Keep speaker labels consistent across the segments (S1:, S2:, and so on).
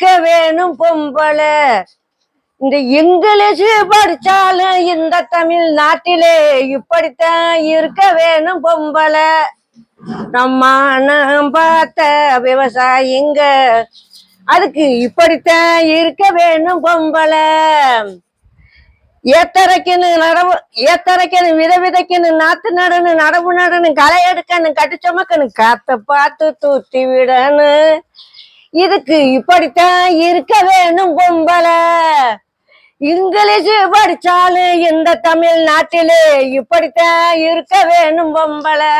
S1: இருக்க வேணும் பொம்பளை. இந்த இங்கிலீஷ் படிச்சாலும் இந்த தமிழ் நாட்டிலே இப்படித்தான் இருக்க வேணும் பொம்பளை. நம்ம நாம் பார்த்த விவசாயிங்க அதுக்கு இப்படித்தான் இருக்க வேணும் பொம்பளை. ஏத்தரைக்குன்னு நடவு ஏத்தரைக்கணும் வித விதைக்குன்னு நாத்து நடணும் நடவு நடணும் களை எடுக்கணும் கட்டு சுமக்கணும் காத்த பார்த்து தூத்தி விடணும். இதுக்கு இப்படித்தான் இருக்க வேணும் பொம்பளை இங்கிலீஷ் படிச்சாலும் இந்த தமிழ்நாட்டிலே இப்படித்தான் இருக்க வேணும் பொம்பளை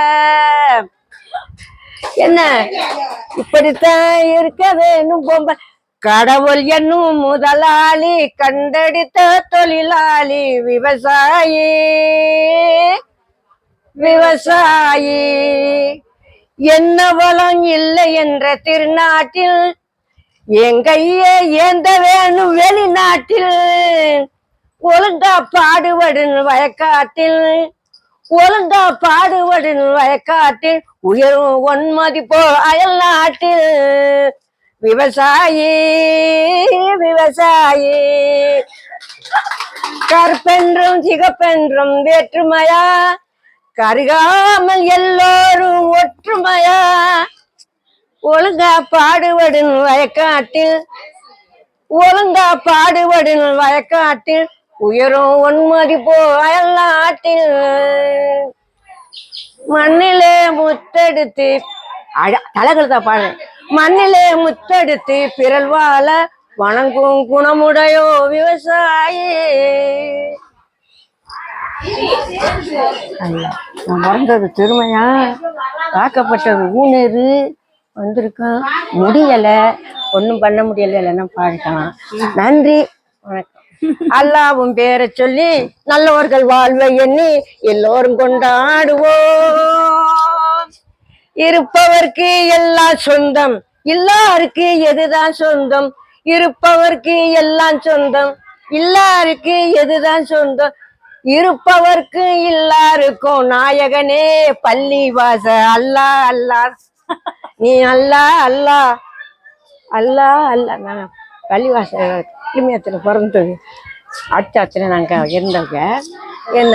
S1: என்ன? இப்படித்தான் இருக்க வேணும் பொம்பளை கடவுள் என்னும் முதலாளி கண்டடித்த தொழிலாளி விவசாயி. விவசாயி. என்ன வளம் இல்லை என்ற திருநாட்டில் எங்கையே ஏந்த வேணும் வெளிநாட்டில். ஒழுங்கா பாடுபடும் வயக்காட்டில் ஒழுங்கா பாடுபடும் வயக்காட்டில் உயரும் ஒன்மதிப்போ அயல் நாட்டில். விவசாயி விவசாயி. கற்பென்றும் சிகப்பென்றும் வேற்றுமையா? கருகாமல் எல்லோரும் ஒற்றுமையா? ஒழுங்கா பாடுபடின் வயக்காட்டில் ஒழுங்கா பாடுபடின் வயக்காட்டில் உயரும் ஒன்மதி போ நாட்டில். மண்ணிலே முத்தெடுத்து அழ- தலகழுதா பாடு. மண்ணிலே முத்தெடுத்து பிறல்வால வணங்கும் குணமுடையோ விவசாயி. நான் மறந்தது திருமையா காக்கப்பட்டது ஊனேறு வந்திருக்கேன் முடியல. ஒண்ணும் பண்ண முடியல. இல்லைன்னா பாடிக்கலாம் நன்றி. வணக்கம். அல்லாவும் பேரை சொல்லி நல்லவர்கள் வாழ்வை எண்ணி எல்லோரும் கொண்டாடுவோம். இருப்பவர்க்கு எல்லாம் சொந்தம். இல்லாருக்கு எதுதான் சொந்தம்? இருப்பவர்க்கு எல்லாம் சொந்தம். இல்லாருக்கு எதுதான் சொந்தம்? இருப்பவர்க்கு எல்லாருக்கும் நாயகனே பள்ளி வாச அல்லா அல்லா. நீ அல்லா அல்லா. அல்லா அல்லா. நான் பள்ளிவாச கிளிமியத்தில் பிறந்தது. அச்சாத்துல நாங்கள் இருந்தவங்க. என்ன?